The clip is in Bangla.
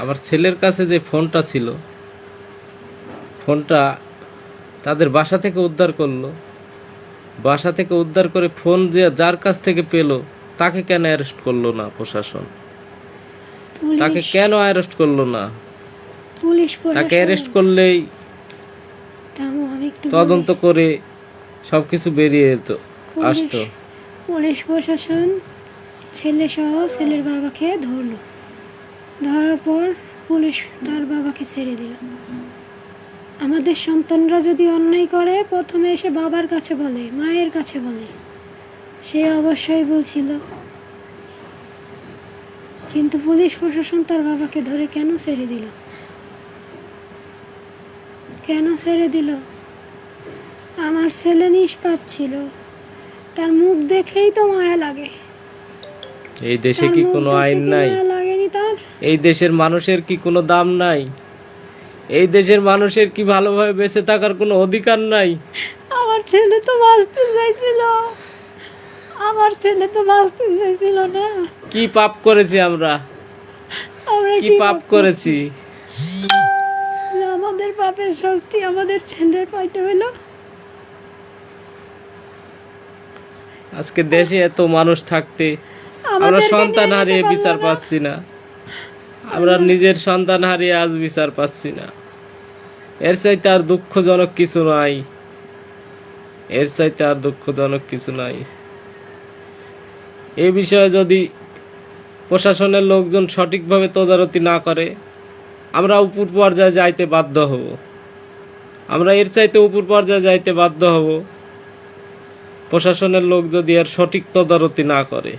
আমার ছেলের কাছে যে ফোনটা ছিল ফোনটা তাদের বাসা থেকে উদ্ধার করল। বাসা থেকে উদ্ধার করে ফোন যে যার কাছ থেকে পেল তাকে কেন অ্যারেস্ট করল না প্রশাসন? তাকে কেন অ্যারেস্ট করল না? পুলিশ তাকে অ্যারেস্ট করলেই তদন্ত করে সবকিছু বেরিয়ে যেত আসতো। পুলিশ প্রশাসন ছেলে সহ ছেলের বাবাকে ধরলো। ধরার পর পুলিশ তার বাবাকে ছেড়ে দিল। আমাদের সন্তানরা যদি অন্যায় করে প্রথমে এসে বাবার কাছে বলে মায়ের কাছে বলে। সে অবশ্যই বলছিল কিন্তু পুলিশ প্রশাসন তার বাবাকে ধরে কেন ছেড়ে দিল? কেন ছেড়ে দিল? আমার ছেলে নিষ্পাপ ছিল। তার মুখ দেখেই তো মায়া লাগে। এই দেশে কি কোনো আইন নাই? এই দেশের মানুষের কি কোনো দাম নাই? এই দেশের মানুষের কি ভালোভাবে বেঁচে থাকার কোনো অধিকার নাই? আমার ছেলে তো বাঁচতে চাইছিল। আমার ছেলে তো বাঁচতে চাইছিল না। কি পাপ করেছি আমরা? আমরা কি পাপ করেছি? আমাদের পাপের শাস্তি আমাদের ছেলের পাইতে হলো আজকে দেশে এত মানুষ থাকতে আমরা সন্তান হারিয়ে বিচার পাচ্ছি না। আমরা নিজের সন্তান হারিয়ে আজ বিচার পাচ্ছি না। এর চাইতে আর দুঃখজনক কিছু নাই। এর চাইতে আর দুঃখজনক কিছু নাই। এই বিষয়ে যদি প্রশাসনের লোকজন সঠিকভাবে তদারতি না করে, আমরা উপর পর্যায়ে যাইতে বাধ্য হব। আমরা এর চাইতে উপর পর্যায়ে যাইতে বাধ্য হব। প্রশাসনের লোক যদি এর সঠিক তদারতি না করে